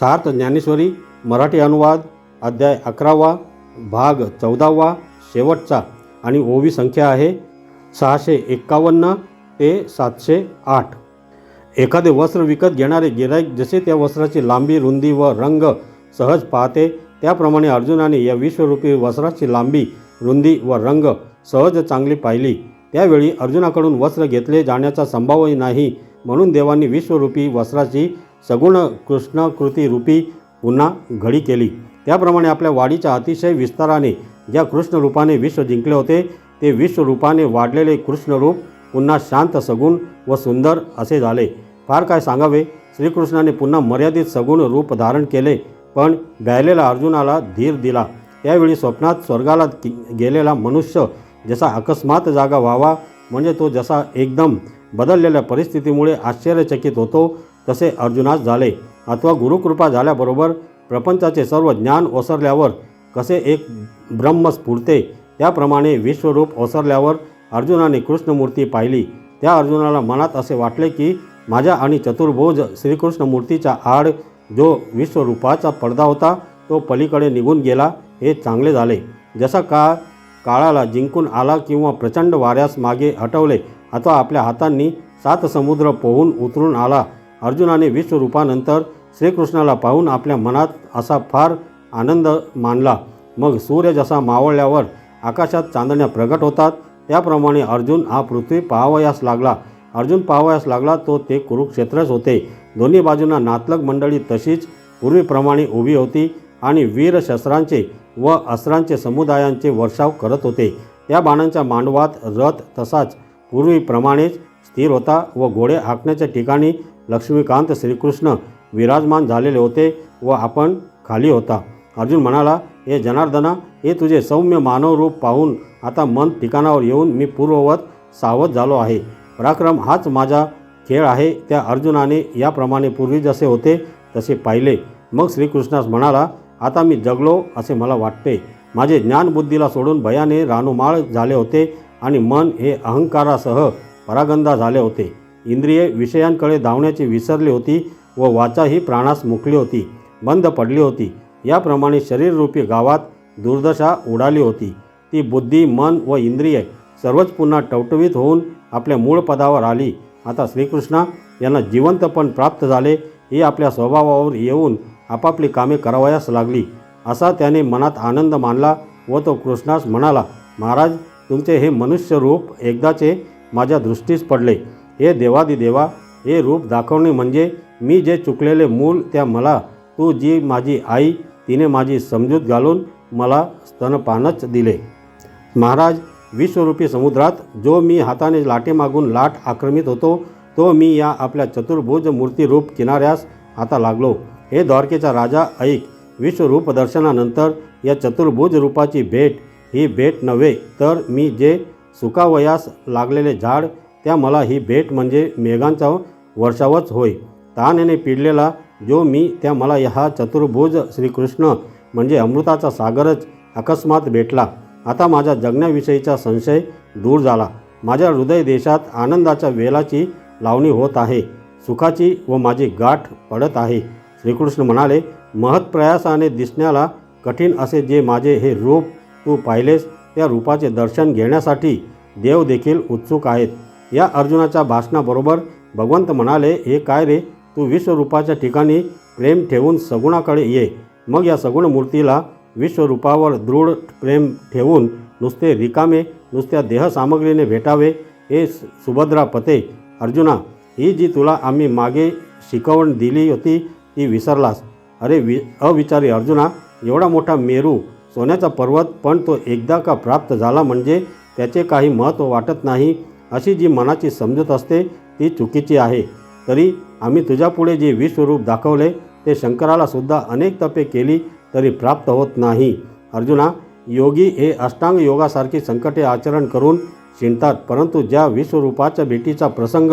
सार्थ ज्ञानेश्वरी मराठी अनुवाद अध्याय अकरावा भाग चौदावा शेवटचा आणि ओवी संख्या आहे सहाशे एक्कावन्न ते सातशे आठ. एखादे वस्त्र विकत घेणारे गिराईक जसे त्या वस्त्राची लांबी रुंदी व रंग सहज पाहते त्याप्रमाणे अर्जुनाने या विश्वरूपी वस्त्राची लांबी रुंदी व रंग सहज चांगली पाहिली. त्यावेळी अर्जुनाकडून वस्त्र घेतले जाण्याचा संभावही नाही म्हणून देवांनी विश्वरूपी वस्त्राची सगुण कृष्णकृती रूपी पुन्हा घडी केली. त्याप्रमाणे आपल्या वाढीच्या अतिशय विस्ताराने ज्या कृष्णरूपाने विश्व जिंकले होते ते विश्वरूपाने वाढलेले कृष्णरूप पुन्हा शांत सगुण व सुंदर असे झाले. फार काय सांगावे? श्रीकृष्णाने पुन्हा मर्यादित सगुण रूप धारण केले पण ब्यालेला अर्जुनाला धीर दिला. त्यावेळी स्वप्नात स्वर्गाला गेलेला मनुष्य जसा अकस्मात जागा व्हावा म्हणजे तो जसा एकदम बदललेल्या परिस्थितीमुळे आश्चर्यचकित होतो तसे अर्जुनास झाले. अथवा गुरुकृपा झाल्याबरोबर प्रपंचाचे सर्व ज्ञान ओसरल्यावर कसे एक ब्रह्म स्फुरते त्याप्रमाणे विश्वरूप ओसरल्यावर अर्जुनाने कृष्णमूर्ती पाहिली. त्या अर्जुनाला मनात असे वाटले की माझ्या आणि चतुर्भुज श्रीकृष्णमूर्तीच्या आड जो विश्वरूपाचा पडदा होता तो पलीकडे निघून गेला हे चांगले झाले. जसा काळ काळाला जिंकून आला किंवा प्रचंड वाऱ्यास मागे हटवले अथवा आपल्या हातांनी सात समुद्र पोहून उतरून आला अर्जुनाने विश्वरूपानंतर श्रीकृष्णाला पाहून आपल्या मनात असा फार आनंद मानला. मग सूर्य जसा मावळल्यावर आकाशात चांदण्या प्रगट होतात त्याप्रमाणे अर्जुन हा पृथ्वी पाहावयास लागला. अर्जुन पाहावयास लागला तो ते कुरुक्षेत्रच होते. दोन्ही बाजूंना नातलग मंडळी तशीच पूर्वीप्रमाणे उभी होती आणि वीर शस्त्रांचे व अस्त्रांचे समुदायांचे वर्षाव करत होते. या बाणांच्या मांडवात रथ तसाच पूर्वीप्रमाणेच स्थिर होता व घोडे हाकण्याच्या ठिकाणी लक्ष्मीकांत श्रीकृष्ण विराजमान झालेले होते व आपण खाली होता. अर्जुन म्हणाला हे जनार्दना हे तुझे सौम्य मानव रूप पाहून आता मन ठिकाणावर येऊन मी पूर्ववत सावध झालो आहे. पराक्रम हाच माझा खेळ आहे. त्या अर्जुनाने याप्रमाणे पूर्वी जसे होते तसे पाहिले मग श्रीकृष्णास म्हणाला आता मी जगलो असे मला वाटते. माझे ज्ञानबुद्धीला सोडून भयाने रानुमाळ झाले होते आणि मन हे अहंकारासह परागंदा झाले होते. इंद्रिये विषयांकडे धावण्याची विसरली होती व वाचा ही प्राणास मुकली होती बंद पडली होती. याप्रमाणे शरीररूपी गावात दुर्दशा उडाली होती. ती बुद्धी मन व इंद्रिये सर्वच पुन्हा टवटवीत होऊन आपल्या मूळ पदावर आली. आता श्रीकृष्णा यांना जिवंतपण प्राप्त झाले ही आपल्या स्वभावावर येऊन आपापली कामे करावयास लागली. असा त्याने मनात आनंद मानला व तो कृष्णास म्हणाला महाराज तुमचे हे मनुष्य रूप एकदाचे माझ्या दृष्टीस पडले. हे देवादिदेवा हे रूप दाखवणे म्हणजे मी जे चुकलेले मूल त्या मला तू जी माझी आई तिने माझी समजूत घालून मला स्तनपानच दिले. महाराज विश्वरूपी समुद्रात जो मी हाताने लाटे मागून लाट आक्रमित होतो तो मी या आपल्या चतुर्भुज मूर्तीरूप किनाऱ्यास आता लागलो. हे द्वारकेचा राजा ऐक विश्वरूप दर्शनानंतर या चतुर्भुज रूपाची भेट ही भेट नव्हे तर मी जे सुकावयास लागलेले झाड त्या मला ही भेट म्हणजे मेघांचा वर्षावच होय. तानेने पिडलेला जो मी त्या मला ह्या चतुर्भुज श्रीकृष्ण म्हणजे अमृताचा सागरच अकस्मात भेटला. आता माझ्या जगण्याविषयीचा संशय दूर झाला. माझ्या हृदय देशात आनंदाच्या वेलाची लावणी होत आहे. सुखाची व माझी गाठ पडत आहे. श्रीकृष्ण म्हणाले महत्प्रयासाने दिसण्याला कठीण असे जे माझे हे रूप तू पाहिलेस त्या रूपाचे दर्शन घेण्यासाठी देव देखील उत्सुक आहेत. या अर्जुनाच्या भाषणाबरोबर भगवंत म्हणाले हे काय रे? तू विश्वरूपाच्या ठिकाणी प्रेम ठेवून सगुणाकडे ये. मग या सगुण मूर्तीला विश्वरूपावर दृढ प्रेम ठेवून नुसते रिकामे नुसत्या देहसामग्रीने भेटावे हे सु- सुभद्रा पते. अर्जुना ही जी तुला आम्ही मागे शिकवण दिली होती ती विसरलास. अरे वि अविचारी अर्जुना एवढा मोठा मेरू सोन्याचा पर्वत पण तो एकदा का प्राप्त झाला म्हणजे त्याचे काही महत्त्व वाटत नाही. अशी जी मनाची समजूत असते ती चुकीची आहे. तरी आम्ही तुझ्यापुढे जे विश्वरूप दाखवले ते शंकराला सुद्धा अनेक तपे केली तरी प्राप्त होत नाही. अर्जुना योगी हे अष्टांग योगासारखी संकटे आचरण करून शिणतात परंतु ज्या विश्वरूपाच्या भेटीचा प्रसंग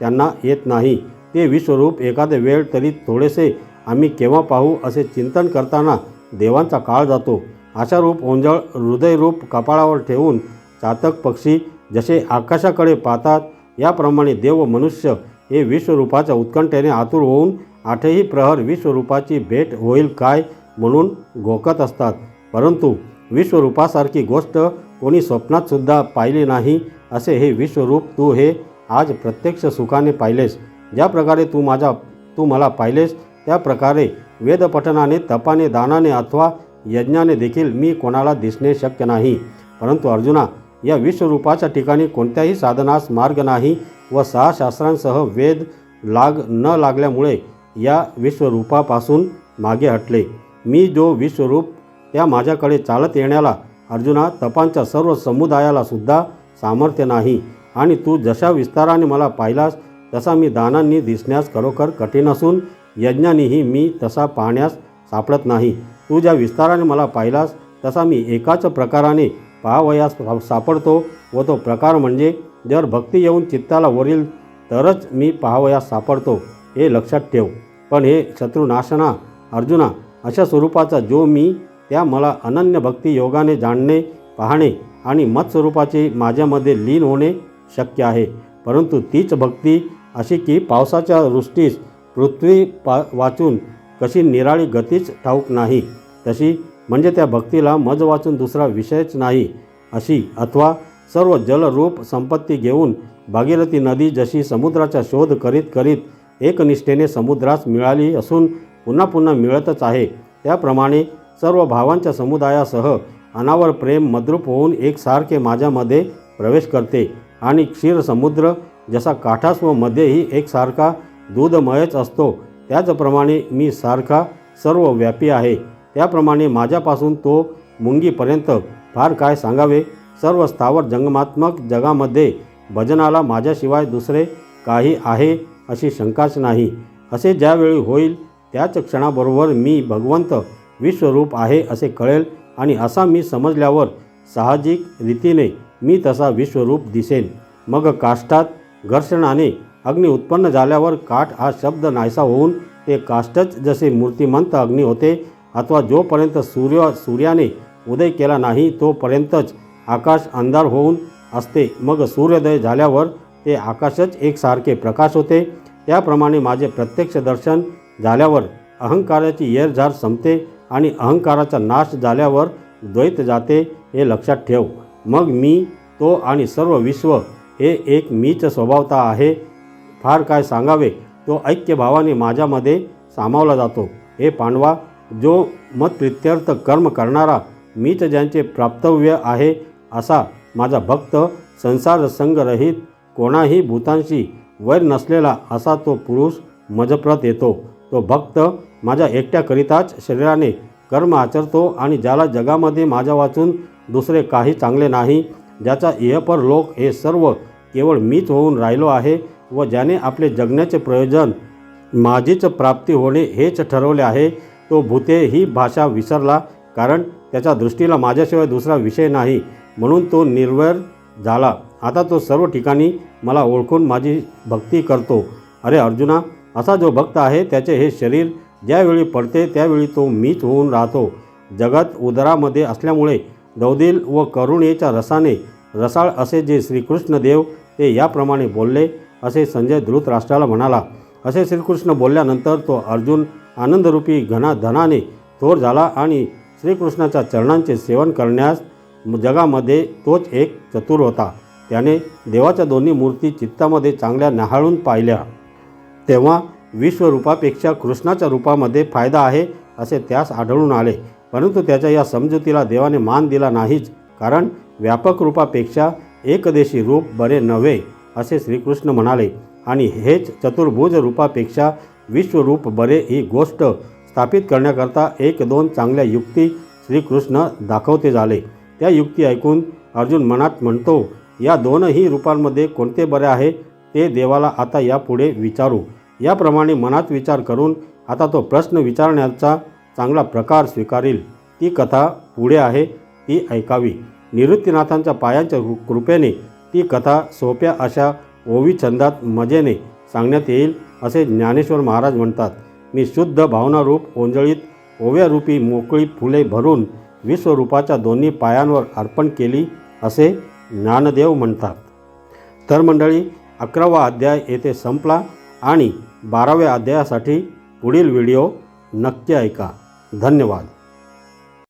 त्यांना येत नाही ते विश्वरूप एखादे वेळ तरी थोडेसे आम्ही केव्हा पाहू असे चिंतन करताना देवांचा काळ जातो. अशा रूप ओंजळ हृदयरूप कपाळावर ठेवून चातक पक्षी जसे आकाशाकडे पाहतात याप्रमाणे देव मनुष्य हे विश्वरूपाच्या उत्कंठेने आतुर होऊन आठही प्रहर विश्वरूपाची भेट होईल काय म्हणून घोकत असतात. परंतु विश्वरूपासारखी गोष्ट कोणी स्वप्नातसुद्धा पाहिली नाही असे हे विश्वरूप तू हे आज प्रत्यक्ष सुखाने पाहिलेस. ज्या प्रकारे तू माझा तू मला पाहिलेस त्या प्रकारे वेदपठनाने तपाने दानाने अथवा यज्ञाने देखील मी कोणाला दिसणे शक्य नाही. परंतु अर्जुना या विश्वरूपाच्या ठिकाणी कोणत्याही साधनास मार्ग नाही व सहा शास्त्रांसह वेद लाग न लागल्यामुळे या विश्वरूपापासून मागे हटले. मी जो विश्वरूप त्या माझ्याकडे चालत येण्याला अर्जुना तपांच्या सर्व समुदायाला सुद्धा सामर्थ्य नाही आणि तू जशा विस्ताराने मला पाहिलास तसा मी दानांनी दिसण्यास खरोखर कठीण असून यज्ञानीही मी तसा पाहण्यास सापडत नाही. तू ज्या विस्ताराने मला पाहिलास तसा मी एकाच प्रकाराने पाहावयास सा- सापडतो व तो प्रकार म्हणजे जर भक्ती येऊन चित्ताला वरील तरच मी पाहावयास सापडतो हे लक्षात ठेव. पण हे शत्रुनाशना अर्जुना अशा स्वरूपाचा जो मी त्या मला अनन्य भक्ती योगाने जाणणे पाहणे आणि मत्स्वरूपाचे माझ्यामध्ये लीन होणे शक्य आहे. परंतु तीच भक्ती अशी की पावसाच्या वृष्टीस पृथ्वी पा वाचून कशी निराळी गतीच ठाऊक नाही तशी म्हणजे त्या भक्तीला मज वाचून दुसरा विषयच नाही अशी अथवा सर्व जलरूप संपत्ती घेऊन भागीरथी नदी जशी समुद्राचा शोध करीत करीत एकनिष्ठेने समुद्रास मिळाली असून पुन्हा पुन्हा मिळतच आहे. त्याप्रमाणे सर्व भावांच्या समुदायासह अनावर प्रेम मद्रूप होऊन एकसारखे माझ्यामध्ये प्रवेश करते आणि क्षीरसमुद्र जसा काठास व मध्येही एकसारखा दूधमयच असतो त्याचप्रमाणे मी सारखा सर्व व्यापी आहे. त्याप्रमाणे माझ्यापासून तो मुंगीपर्यंत फार काय सांगावे? सर्व स्थावर जंगमात्मक जगामध्ये भजनाला माझ्याशिवाय दुसरे काही आहे अशी शंकाच नाही. असे ज्यावेळी होईल त्याच क्षणाबरोबर मी भगवंत विश्वरूप आहे असे कळेल आणि असा मी समजल्यावर साहजिक रीतीने मी तसा विश्वरूप दिसेन. मग काष्टात घर्षणाने अग्नी उत्पन्न झाल्यावर काठ हा शब्द नाहीसा होऊन ते काष्टच जसे मूर्तिमंत अग्नी होते अथवा जोपर्यंत सूर्य सूर्याने उदय केला नाही तोपर्यंतच आकाश अंधार होऊन असते. मग सूर्योदय झाल्यावर ते आकाशच एकसारखे प्रकाश होते. त्याप्रमाणे माझे प्रत्यक्ष दर्शन झाल्यावर अहंकाराची येरझार संपते आणि अहंकाराचा नाश झाल्यावर द्वैत जाते हे लक्षात ठेव. मग मी तो आणि सर्व विश्व हे एक मीच स्वभावता आहे. फार काय सांगावे? तो ऐक्यभावाने माझ्यामध्ये सामावला जातो. हे पांडवा जो मतप्रित्यर्थ कर्म करणारा मीच ज्यांचे प्राप्तव्य आहे असा माझा भक्त संसार संगरहित कोणाही भूतांशी वैर नसलेला असा तो पुरुष मजप्रत येतो. तो भक्त माझ्या एकट्याकरिताच शरीराने कर्म आचरतो आणि ज्याला जगामध्ये माझ्या वाचून दुसरे काही चांगले नाही ज्याचा इहपर लोक हे सर्व केवळ मीच होऊन राहिलो आहे व ज्याने आपले जगण्याचे प्रयोजन माझीच प्राप्ती होणे हेच ठरवले आहे तो भूते ही भाषा विसरला कारण त्याच्या दृष्टीला माझ्याशिवाय दुसरा विषय नाही. म्हणून तो निर्वैर झाला. आता तो सर्व ठिकाणी मला ओळखून माझी भक्ती करतो. अरे अर्जुना असा जो भक्त आहे त्याचे हे शरीर ज्यावेळी पडते त्यावेळी तो मीच होऊन राहतो. जगत उदरामध्ये असल्यामुळे दौदिल व करुणेच्या रसाने रसाळ असे जे श्रीकृष्ण देव ते याप्रमाणे बोलले असे संजय धृतराष्ट्राला म्हणाला. असे श्रीकृष्ण बोलल्यानंतर तो अर्जुन आनंदरूपी घना धनाने थोर झाला आणि श्रीकृष्णाच्या चरणांचे सेवन करण्यास जगामध्ये तोच एक चतुर होता. त्याने देवाच्या दोन्ही मूर्ती चित्तामध्ये चांगल्या न्याहाळून पाहिल्या. तेव्हा विश्वरूपापेक्षा कृष्णाच्या रूपामध्ये फायदा आहे असे त्यास आढळून आले. परंतु त्याच्या या समजुतीला देवाने मान दिला नाहीच कारण व्यापक रूपापेक्षा एकदेशी रूप बरे नव्हे असे श्रीकृष्ण म्हणाले. आणि हेच चतुर्भुज रूपापेक्षा विश्वरूप बरे ही गोष्ट स्थापित करण्याकरता एक दोन चांगल्या युक्ती श्रीकृष्ण दाखवते झाले. त्या युक्ती ऐकून अर्जुन मनात म्हणतो या दोनही रूपांमध्ये कोणते बरे आहे ते देवाला आता यापुढे विचारू. याप्रमाणे मनात विचार करून आता तो प्रश्न विचारण्याचा चांगला प्रकार स्वीकारील. ती कथा पुढे आहे ती ऐकावी. निवृत्तीनाथांच्या पायांच्या कृपेने ती कथा सोप्या अशा ओवी छंदात मजेने सांगण्यात येईल. असे ज्ञानेश्वर महाराज म्हणतात मी शुद्ध भावनारूप ओंजळीत ओव्यारूपी मोकळी फुले भरून विश्वरूपाच्या दोन्ही पायांवर अर्पण केली असे ज्ञानदेव म्हणतात. तर मंडळी अकरावा अध्याय येथे संपला आणि बाराव्या अध्यायासाठी पुढील व्हिडिओ नक्की ऐका. धन्यवाद.